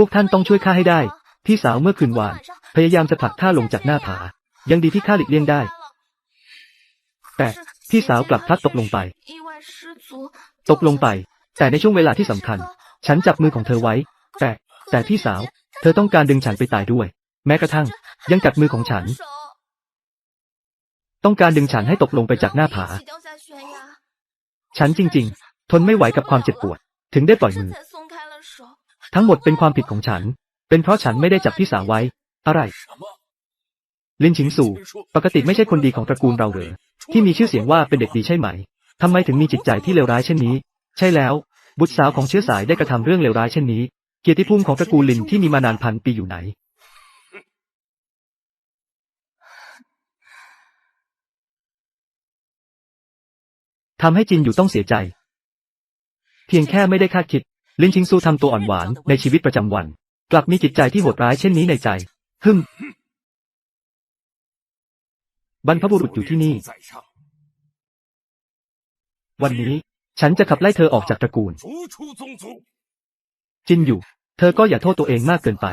พวกท่านต้องช่วยข้าให้ได้ พี่สาวเมื่อคืนวาน พยายามจะผลักข้าลงจากหน้าผา ยังดีที่ข้าหลีกเลี่ยงได้ แต่พี่สาวกลับพลัดตกลงไป ตกลงไป แต่ในช่วงเวลาที่สำคัญ ฉันจับมือของเธอไว้ แต่แต่พี่สาว เธอต้องการดึงฉันไปตายด้วย แม้กระทั่ง ยังจับมือของฉัน ต้องการดึงฉันให้ตกลงไปจากหน้าผา ฉันจริง ๆ ทนไม่ไหวกับความเจ็บปวด ถึงได้ปล่อยมือ ทั้งหมดเป็นความผิดของฉัน เป็นเพราะฉันไม่ได้จับพี่สาวไว้ อะไร ลินชิงสู่ ปกติไม่ใช่คนดีของตระกูลเราเหรอที่มีชื่อเสียงว่าเป็นเด็กดีใช่ไหมทำไมถึงมีจิตใจที่เลวร้ายเช่นนี้ ใช่แล้ว บุตรสาวของเชื้อสายได้กระทำเรื่องเลวร้ายเช่นนี้ เกียรติภูมิของตระกูลลินที่มีมานานพันปีอยู่ไหน ทำให้จินอยู่ต้องเสียใจ เพียงแค่ไม่ได้คาดคิด ลินชิงซูทำตัวอ่อนหวานในชีวิตประจำวัน กลับมีจิตใจที่โหดร้ายเช่นนี้ในใจ ฮึมบรรพบุรุษอยู่ที่นี่ วันนี้ ฉันจะขับไล่เธอออกจากตระกูล จินอยู่ เธอก็อย่าโทษตัวเองมากเกินไป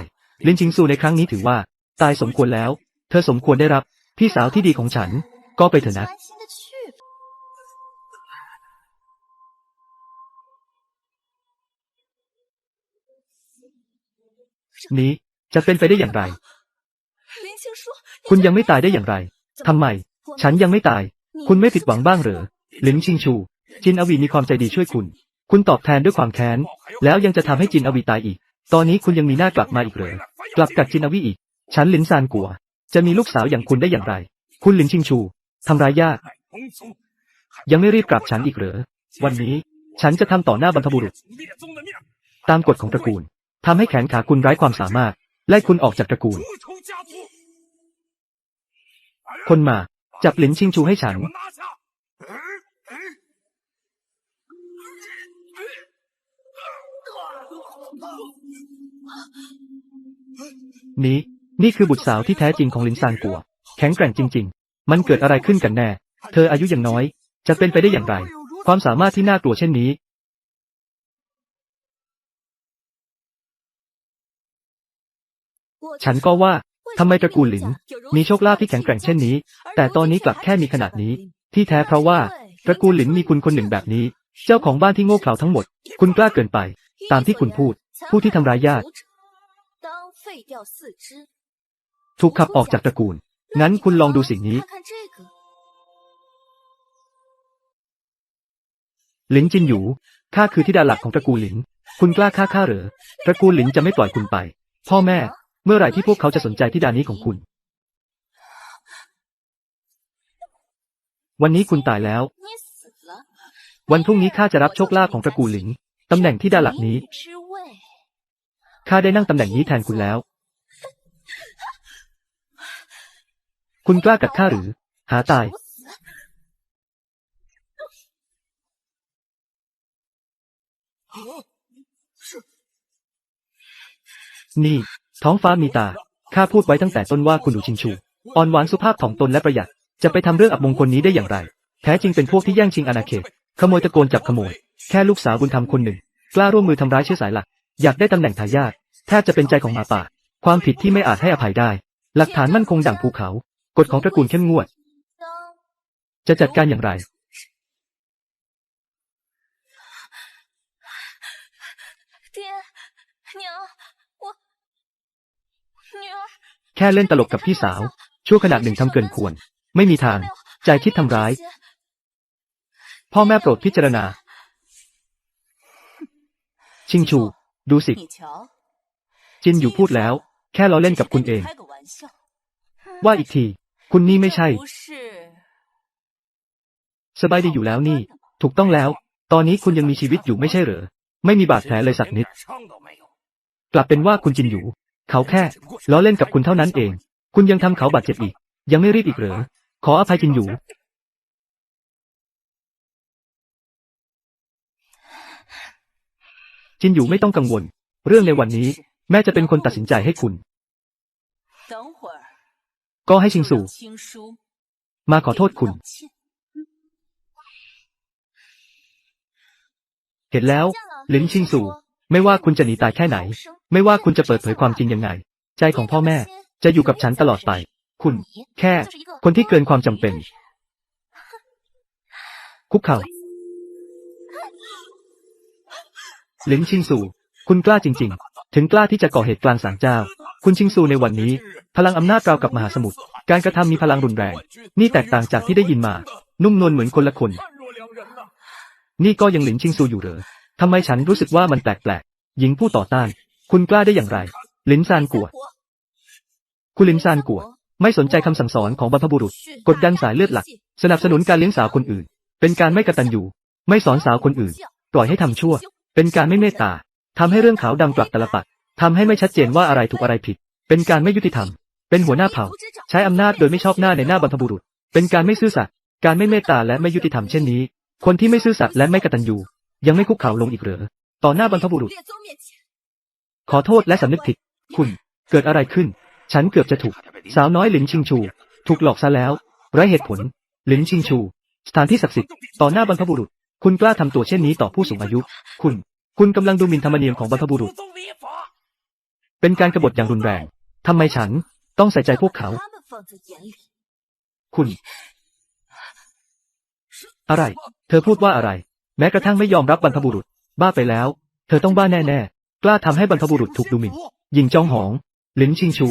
ลินชิงซูในครั้งนี้ถือว่า ตายสมควรแล้ว เธอสมควรได้รับ พี่สาวที่ดีของฉัน ก็ไปเถอะนะ นี้จะเป็นไปได้อย่างไร คุณยังไม่ตายได้อย่างไรทำไม ฉันยังไม่ตาย คุณไม่ผิดหวังบ้างหรือหลินชิงชู จินอวีมีความใจดีช่วยคุณ คุณตอบแทนด้วยความแค้น แล้วยังจะทำให้จินอวีตายอีก ตอนนี้คุณยังมีหน้ากลับมาอีกเหรอกลับกับจินอวีอีก ฉันหลินซานกัว จะมีลูกสาวอย่างคุณได้อย่างไร คุณหลินชิงชูทำร้ายยาก ยังไม่รีบกลับฉันอีกหรือวันนี้ ฉันจะทำต่อหน้าบรรพบุรุษ ตามกฎของตระกูล ทำให้แขนขาคุณไร้ความสามารถ ไล่คุณออกจากตระกูล คนมา จับหลินชิงชูให้ฉัน นี่นี่คือบุตรสาวที่แท้จริงของหลินซานกัว แข็งแกร่งจริง ๆ มันเกิดอะไรขึ้นกันแน่ เธออายุอย่างน้อย จะเป็นไปได้อย่างไร ความสามารถที่น่ากลัวเช่นนี้ ฉันก็ว่าทำไมตระกูลหลิน มีโชคลาภที่แข็งแกร่งเช่นนี้ แต่ตอนนี้กลับแค่มีขนาดนี้ ที่แท้เพราะว่าตระกูลหลินมีคุณคนหนึ่งแบบนี้ เจ้าของบ้านที่โง่เขลาทั้งหมด คุณกล้าเกินไป ตามที่คุณพูด ผู้ที่ทำร้ายญาติ ถูกขับออกจากตระกูล งั้นคุณลองดูสิ่งนี้ หลินจินหยูข้าคือที่ดาหลักของตระกูลหลิน คุณกล้าฆ่าข้าหรือตระกูลหลินจะไม่ปล่อยคุณไป พ่อแม่ เมื่อไหร่ที่พวกเขาจะสนใจที่ดานี้ของคุณ วันนี้คุณตายแล้ว วันพรุ่งนี้ข้าจะรับโชคลาภของตระกูลหลิง ตำแหน่งที่ดาหลักนี้ ข้าได้นั่งตำแหน่งนี้แทนคุณแล้ว คุณกล้ากัดข้าหรือ หาตาย นี่ ท้องฟ้ามีตา ข้าพูดไว้ตั้งแต่ต้นว่าคุณหนูชิงชู อ่อนหวานสุภาพถ่อมตนและประหยัด จะไปทำเรื่องอับมงคลนี้ได้อย่างไร แท้จริงเป็นพวกที่แย่งชิงอาณาเขต ขโมยตะโกนจับขโมย แค่ลูกสาวบุญธรรมคนหนึ่ง กล้าร่วมมือทำร้ายเชื้อสายหลัก อยากได้ตำแหน่งทายาท แทบจะเป็นใจของหมาป่า ความผิดที่ไม่อาจให้อภัยได้ หลักฐานมั่นคงดั่งภูเขา กฎของตระกูลเข้มงวด จะจัดการอย่างไร แค่เล่นตลกกับพี่สาว ชั่วขณะหนึ่งทำเกินควร ไม่มีทาง ใจคิดทำร้าย พ่อแม่โปรดพิจารณา ชิงชู ดูสิ จินอยู่พูดแล้ว แค่เราเล่นกับคุณเอง ว่าอีกที คุณนี่ไม่ใช่ สบายดีอยู่แล้วนี่ ถูกต้องแล้ว ตอนนี้คุณยังมีชีวิตอยู่ไม่ใช่เหรอ ไม่มีบาดแผลเลยสักนิด กลับเป็นว่าคุณจินอยู่ เขาแค่ล้อเล่นกับคุณเท่านั้นเอง คุณยังทำเขาบาดเจ็บอีก ยังไม่รีบอีกเหรอ ขออภัยจินอยู่ จินอยู่ไม่ต้องกังวล เรื่องในวันนี้ แม่จะเป็นคนตัดสินใจให้คุณ ก็ให้ชิงสู่ มาขอโทษคุณ เห็นแล้ว ลินชิงสู่ ไม่ว่าคุณจะหนีตายแค่ไหน ไม่ว่าคุณจะเปิดเผยความจริงยังไง ใจของพ่อแม่จะอยู่กับฉันตลอดไป คุณ แค่ คนที่เกินความจำเป็น คุกเข่าหลินชิงซูคุณกล้าจริง ๆ ถึงกล้าที่จะก่อเหตุกลางศาลเจ้า คุณชิงซูในวันนี้ พลังอำนาจราวกับมหาสมุทร การกระทำมีพลังรุนแรง นี่แตกต่างจากที่ได้ยินมา นุ่มนวลเหมือนคนละคน นี่ก็ยังหลินชิงซูอยู่เหรอ ทำไมฉันรู้สึกว่ามันแปลกๆ หญิงผู้ต่อต้าน คุณกล้าได้อย่างไร ลินซานกัว คุณลินซานกัว ไม่สนใจคำสั่งสอนของบรรพบุรุษ กดดันสายเลือดหลัก สนับสนุนการเลี้ยงสาวคนอื่น เป็นการไม่กตัญญู ไม่สอนสาวคนอื่น ปล่อยให้ทำชั่ว เป็นการไม่เมตตา ทำให้เรื่องขาวดำกลับตลปัดทำให้ไม่ชัดเจนว่าอะไรถูกอะไรผิด เป็นการไม่ยุติธรรม เป็นหัวหน้าเผ่า ใช้อำนาจโดยไม่ชอบหน้าในหน้าบรรพบุรุษ เป็นการไม่ซื่อสัตย์ การไม่เมตตาและไม่ยุติธรรมเช่นนี้ คนที่ไม่ซื่อสัตย์และไม่กตัญญู ยังไม่คุกเข่าลงอีกเหรอ ต่อหน้าบรรพบุรุษ ขอโทษและสำนึกผิด คุณ เกิดอะไรขึ้น ฉันเกือบจะถูก สาวน้อยหลินชิงชู ถูกหลอกซะแล้ว ไร้เหตุผล หลินชิงชู สถานที่ศักดิ์สิทธิ์ ต่อหน้าบรรพบุรุษ คุณกล้าทำตัวเช่นนี้ต่อผู้สูงอายุ คุณ คุณกำลังดูหมิ่นธรรมเนียมของบรรพบุรุษ เป็นการกบฏอย่างรุนแรง ทำไมฉันต้องใส่ใจพวกเขา คุณ อะไร เธอพูดว่าอะไร แม้กระทั่งไม่ยอมรับบรรพบุรุษ บ้าไปแล้ว เธอต้องบ้าแน่ๆ กล้าทำให้บรรพบุรุษถูกดูหมิ่น ยิงจ้องหอง หลินชิงชู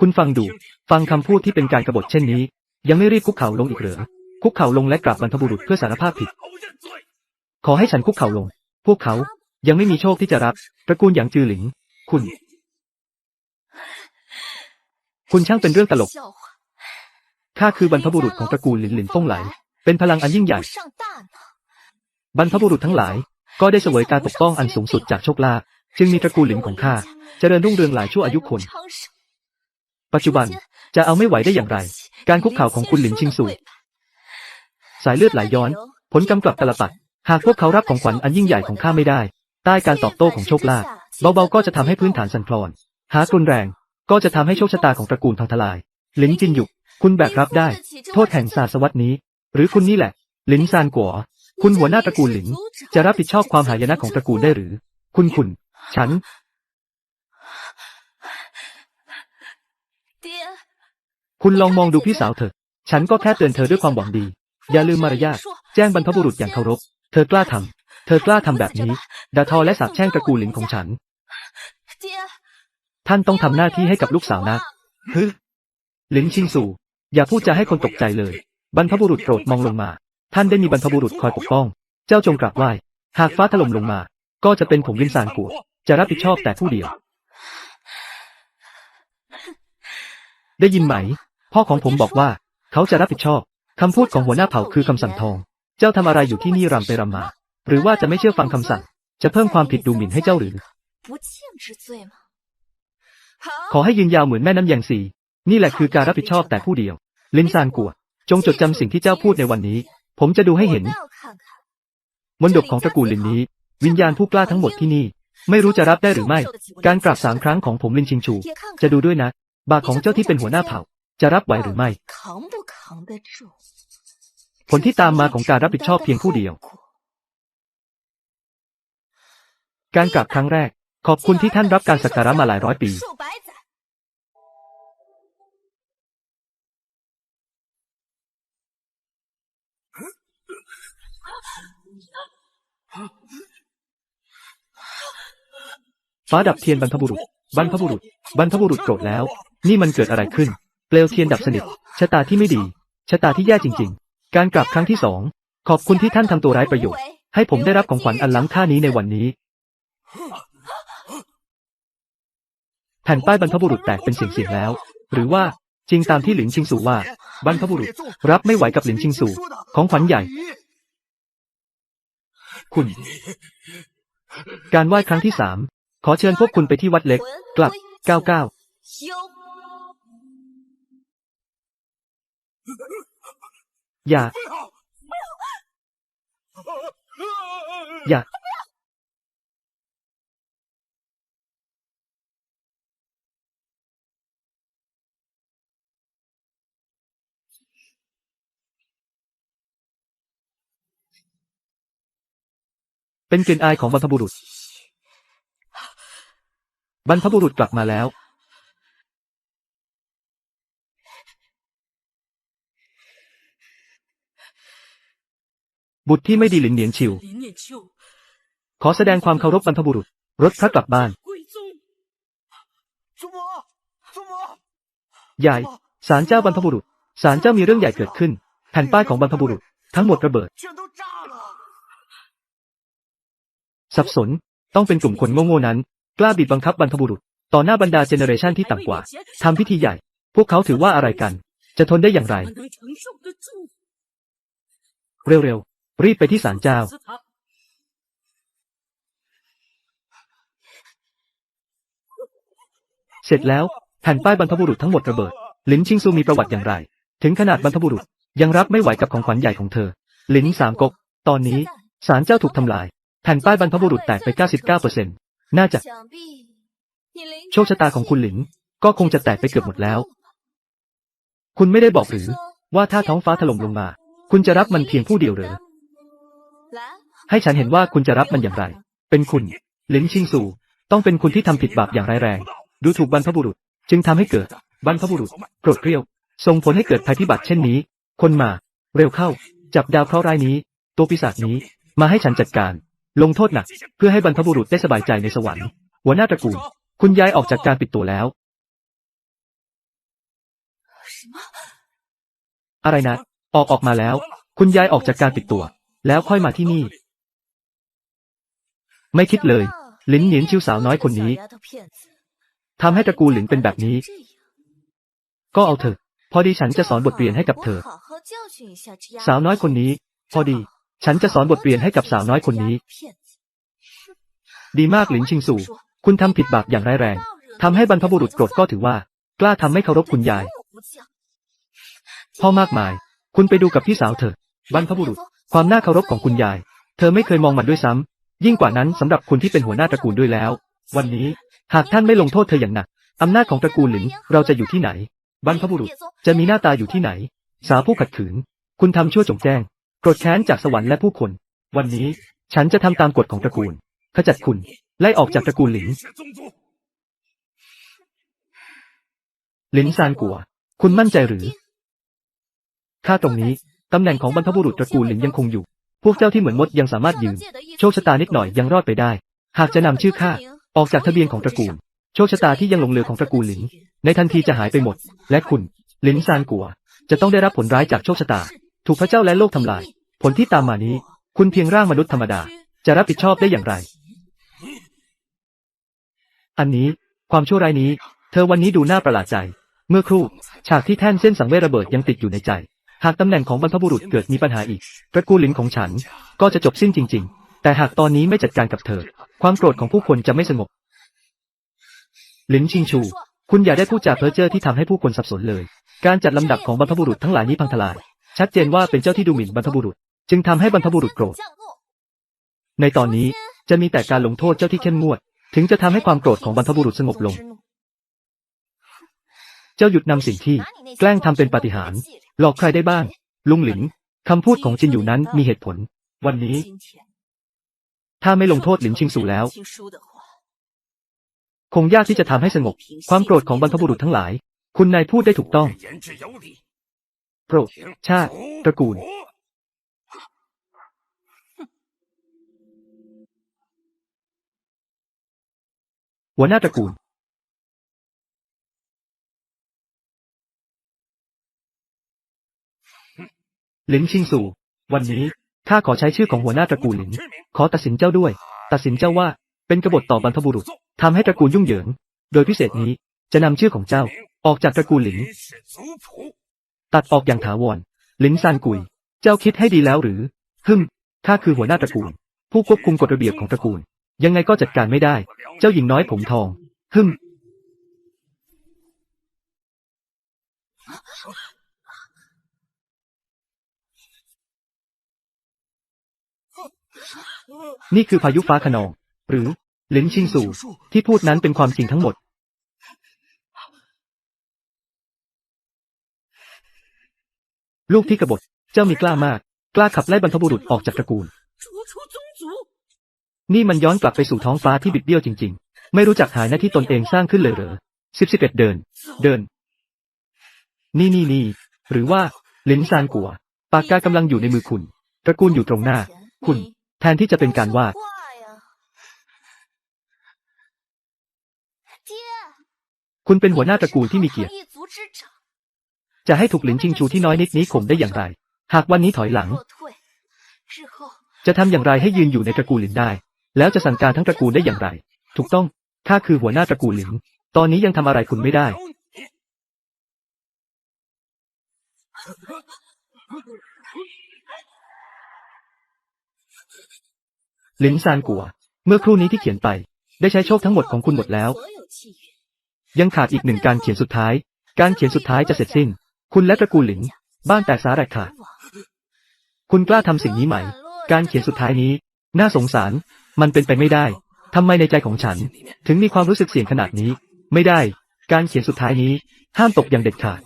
คุณฟังดู ฟังคำพูดที่เป็นการกรบฏเช่นนี้ ยังไม่รีบคุกเข่าลงอีกเหรอ คุกเข่าลงและกราบบรรพบุรุษเพื่อสารภาพผิด ขอให้ฉันคุกเข่าลง พวกเขายังไม่มีโชคที่จะรับ ตระกูลอย่างจือหลิง คุณ คุณช่างเป็นเรื่องตลก ข้าคือบรรพบุรุษของตระกูลหลินหลินฟงไหล เป็นพลังอันยิ่งใหญ่ บรรพบุรุษทั้งหลาย ก็ได้เสวยการปกป้องอันสูงสุดจากโชคลาภจึงมีตระกูลหลินของข้าเจริญรุ่งเรืองหลายชั่วอายุคน ปัจจุบันจะเอาไม่ไหวได้อย่างไร การคุกเข่าของคุณหลินชิงซูสายเลือดไหลย้อน ผลกำกลับตลปัด หากพวกเขารับของขวัญอันยิ่งใหญ่ของข้าไม่ได้ ใต้การตอบโต้ของโชคลาภเบาๆก็จะทำให้พื้นฐานสั่นคลอน หากรุนแรง ก็จะทำให้โชคชะตาของตระกูลพังทลายหลินจินหยุกคุณแบกรับได้ โทษแห่งศาสวรรษนี้ หรือคุณนี่แหละ หลินซานกัว คุณหัวหน้าตระกูลหลิน จะรับผิดชอบความหายนะของตระกูลได้หรือ คุณคุณ ฉัน，คุณลองมองดูพี่สาวเถอะ ฉันก็แค่เตือนเธอด้วยความหวังดี อย่าลืมมารยาทแจ้งบรรพบุรุษอย่างเคารพ เธอกล้าทำเธอกล้าทำแบบนี้ด่าทอและสาปแช่งตระกูลหลินของฉัน，ท่านต้องทำหน้าที่ให้กับลูกสาวนะฮึหลินชิงสู่ อย่าพูดจาให้คนตกใจเลย บรรพบุรุษโปรดมองลงมา ท่านได้มีบรรพบุรุษคอยปกป้อง เจ้าจงกราบไหว้ หากฟ้าถล่มลงมา ก็จะเป็นผมวินซานกัวจะรับผิดชอบแต่ผู้เดียว ได้ยินไหม พ่อของผมบอกว่า เขาจะรับผิดชอบ คำพูดของหัวหน้าเผ่าคือคำสั่งทอง เจ้าทำอะไรอยู่ที่นี่รำไปรำมา หรือว่าจะไม่เชื่อฟังคำสั่ง จะเพิ่มความผิดดูหมิ่นให้เจ้าหรือ ขอให้ยืนยาวเหมือนแม่น้ำยังสี นี่แหละคือการรับผิดชอบแต่ผู้เดียว ลินซานกัวจงจดจำสิ่งที่เจ้าพูดในวันนี้ ผมจะดูให้เห็น มนดบของตระกูลลินนี้ วิญญาณผู้กล้าทั้งหมดที่นี่ ไม่รู้จะรับได้หรือไม่ การกราบสามครั้งของผมลินชิงชู จะดูด้วยนะ บาของเจ้าที่เป็นหัวหน้าเผ่า จะรับไหวหรือไม่ ผลที่ตามมาของการรับผิดชอบเพียงผู้เดียว การกราบครั้งแรก ขอบคุณที่ท่านรับการสักการะมาหลายร้อยปี ฟ้าดับเทียนบรรพบุรุษ บรรพบุรุษ บรรพบุรุษโกรธแล้ว นี่มันเกิดอะไรขึ้น เปลวเทียนดับสนิท ชะตาที่ไม่ดี ชะตาที่แย่จริง ๆ การกราบครั้งที่สอง ขอบคุณที่ท่านทำตัวร้ายประโยชน์ ให้ผมได้รับของขวัญอันล้ำค่านี้ในวันนี้ แผ่นป้ายบรรพบุรุษแตกเป็นเสียงๆแล้ว หรือว่าจริงตามที่หลินชิงสูว่า บรรพบุรุษ รับไม่ไหวกับหลินชิงสู่ของขวัญใหญ่ คุณ การไหว้ครั้งที่สามขอเชิญพวกคุณไปที่วัดเล็ก กลับ 99休。อย่า อย่า เป็นกลิ่นอายของบรรพบุรุษ บรรพบุรุษกลับมาแล้ว บุตรที่ไม่ดีหลินเหนียนชิว ขอแสดงความเคารพบรรพบุรุษ รถพระกลับบ้านใหญ่ศาลเจ้าบรรพบุรุษศาลเจ้ามีเรื่องใหญ่เกิดขึ้นแผ่นป้ายของบรรพบุรุษ ทั้งหมดระเบิด สับสน ต้องเป็นกลุ่มคนโง่ๆนั้น กล้าบิดบังคับบรรพบุรุษ ต่อหน้าบรรดาเจเนเรชันที่ต่ำกว่า ทำพิธีใหญ่ พวกเขาถือว่าอะไรกัน จะทนได้อย่างไร เร็วๆ รีบไปที่ศาลเจ้า เสร็จแล้วแผ่นป้ายบรรพบุรุษทั้งหมดระเบิด ลินชิงซูมีประวัติอย่างไร ถึงขนาดบรรพบุรุษยังรับไม่ไหวกับของขวัญใหญ่ของเธอ ลินสามก๊ก ตอนนี้ศาลเจ้าถูกทำลาย แผ่นป้ายบรรพบุรุษแตกไป 99%น่าจะ โชคชะตาของคุณหลิงก็คงจะแตกไปเกือบหมดแล้ว คุณไม่ได้บอกหรือ ว่าถ้าท้องฟ้าถล่มลงมา คุณจะรับมันเพียงผู้เดียวหรือให้ฉันเห็นว่าคุณจะรับมันอย่างไร เป็นคุณ หลิงชิงซูต้องเป็นคุณที่ทำผิดบาปอย่างร้ายแรง ดูถูกบรรพบุรุษ จึงทำให้เกิดบรรพบุรุษโกรธเกรี้ยว ส่งผลให้เกิดภัยพิบัติเช่นนี้ คนมา เร็วเข้า จับดาวเคราะห์ร้ายนี้ ตัวปีศาจนี้ มาให้ฉันจัดการ ลงโทษหนัก เพื่อให้บรรพบุรุษได้สบายใจในสวรรค์ หัวหน้าตระกูล คุณย้ายออกจากการปิดตัวแล้ว什么？อะไรนะ ออกออกมาแล้ว คุณย้ายออกจากการปิดตัว แล้วค่อยมาที่นี่ ไม่คิดเลย ลินเหนียนชิวสาวน้อยคนนี้ทำให้ตระกูลหลินเป็นแบบนี้ ก็เอาเถอะ พอดีฉันจะสอนบทเรียนให้กับเธอ สาวน้อยคนนี้ พอดี ฉันจะสอนบทเรียนให้กับสาวน้อยคนนี้ ดีมากหลินชิงสู่ คุณทำผิดบาปอย่างร้ายแรง ทำให้บรรพบุรุษโกรธก็ถือว่า กล้าทำไม่เคารพคุณยาย พ่อมากมาย คุณไปดูกับพี่สาวเถอะ บรรพบุรุษ ความน่าเคารพของคุณยาย เธอไม่เคยมองมันด้วยซ้ำ ยิ่งกว่านั้นสำหรับคุณที่เป็นหัวหน้าตระกูลด้วยแล้ว วันนี้หากท่านไม่ลงโทษเธออย่างหนักอำนาจของตระกูลหลินเราจะอยู่ที่ไหน บรรพบุรุษจะมีหน้าตาอยู่ที่ไหน สาวผู้ขัดขืน คุณทำชั่วจงแจ้ง กรธแค้นจากสวรรค์และผู้คน วันนี้ฉันจะทำตามกฎของตระกูล ขจัดคุณ ไล่ออกจากตระกูลหลิน หลินซานกัว คุณมั่นใจหรือข้าตรงนี้ตำแหน่งของบรรพบุรุษตระกูลหลินยังคงอยู่ พวกเจ้าที่เหมือนมดยังสามารถยืน โชคชะตานิดหน่อยยังรอดไปได้ หากจะนำชื่อข้าออกจากทะเบียนของตระกูล โชคชะตาที่ยังหลงเหลือของตระกูลหลิน ในทันทีจะหายไปหมด และคุณ หลินซานกัว จะต้องได้รับผลร้ายจากโชคชะตา ถูกพระเจ้าและโลกทำลาย ผลที่ตามมานี้ คุณเพียงร่างมนุษย์ธรรมดา จะรับผิดชอบได้อย่างไร อันนี้ความชั่วร้ายนี้ เธอวันนี้ดูน่าประหลาดใจ เมื่อครู่ ฉากที่แท่นเส้นสังเวยระเบิดยังติดอยู่ในใจ หากตำแหน่งของบรรพบุรุษเกิดมีปัญหาอีกตระกูลหลินของฉันก็จะจบสิ้นจริง ๆ แต่หากตอนนี้ไม่จัดการกับเธอ ความโกรธของผู้คนจะไม่สงบหลินชิงชู คุณอย่าได้พูดจาเพ้อเจ้อที่ทำให้ผู้คนสับสนเลย การจัดลำดับของบรรพบุรุษทั้งหลายนี้พังทลาย ชัดเจนว่าเป็นเจ้าที่ดูหมิ่นบรรพบุรุษ จึงทำให้บรรพบุรุษโกรธ ในตอนนี้จะมีแต่การลงโทษเจ้าที่เข้มงวด ถึงจะทำให้ความโกรธของบรรพบุรุษสงบลง เจ้าหยุดนำสิ่งที่ แกล้งทำเป็นปาฏิหาริย์หลอกใครได้บ้าง ลุงหลิงคำพูดของจินอยู่นั้นมีเหตุผล วันนี้ ถ้าไม่ลงโทษหลินชิงสู่แล้ว คงยากที่จะทำให้สงบ ความโกรธของบรรพบุรุษทั้งหลาย คุณนายพูดได้ถูกต้อง โปรดชาติตระกูล หัวหน้าตระกูล หลินชิงสู่ วันนี้ข้าขอใช้ชื่อของหัวหน้าตระกูลหลิน ขอตัดสินเจ้าด้วย ตัดสินเจ้าว่าเป็นกบฏต่อบรรพบุรุษทำให้ตระกูลยุ่งเหยิง โดยพิเศษนี้จะนำชื่อของเจ้าออกจากตระกูลหลิน ตัดออกอย่างถาวร ลินซานกุย เจ้าคิดให้ดีแล้วหรือ ฮึมข้าคือหัวหน้าตระกูล ผู้ควบคุมกฎระเบียบของตระกูล ยังไงก็จัดการไม่ได้ เจ้าหญิงน้อยผมทอง ฮึมนี่คือพายุฟ้าคะนอง หรือ ลินชิงสู่ ที่พูดนั้นเป็นความจริงทั้งหมด ลูกที่กบฏเจ้ามีกล้ามาก กล้าขับไล่บรรพบุรุษออกจากตระกูล นี่มันย้อนกลับไปสู่ท้องฟ้าที่บิดเบี้ยวจริง ๆ ไม่รู้จักหายหน้าที่ตนเองสร้างขึ้นเลยเหรอสิบสิบเอ็ดเดิน เดิน นี่นี่นี่หรือว่าลินซานกัว ปากกากำลังอยู่ในมือคุณ ตระกูลอยู่ตรงหน้า คุณ แทนที่จะเป็นการวาดคุณเป็นหัวหน้าตระกูลที่มีเกียรติ จะให้ถูกหลินชิงชูที่น้อยนิดนี้ข่มได้อย่างไร หากวันนี้ถอยหลัง จะทำอย่างไรให้ยืนอยู่ในตระกูลหลินได้ แล้วจะสั่งการทั้งตระกูลได้อย่างไร ถูกต้องข้าคือหัวหน้าตระกูลหลิน ตอนนี้ยังทำอะไรคุณไม่ได้ หลินซานกัว เมื่อครู่นี้ที่เขียนไป ได้ใช้โชคทั้งหมดของคุณหมดแล้ว ยังขาดอีกหนึ่งการเขียนสุดท้าย การเขียนสุดท้ายจะเสร็จสิ้น คุณและตระกูลหลิน บ้านแตกสาแหรกขาดคุณกล้าทำสิ่งนี้ไหม การเขียนสุดท้ายนี้ น่าสงสาร มันเป็นไปไม่ได้ทำไมในใจของฉัน ถึงมีความรู้สึกเสี่ยงขนาดนี้ ไม่ได้ การเขียนสุดท้ายนี้ ห้ามตกอย่างเด็ดขาด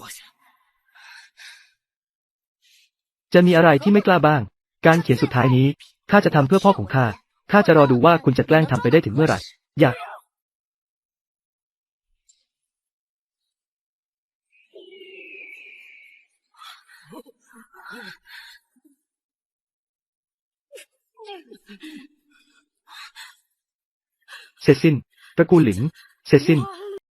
จะมีอะไรที่ไม่กล้าบ้าง การเขียนสุดท้ายนี้ข้าจะทำเพื่อพ่อของข้าข้าจะรอดูว่าคุณจะแกล้งทำไปได้ถึงเมื่อไหร่อยาก เสร็จสิ้นตระกูลหลิง เสร็จสิ้น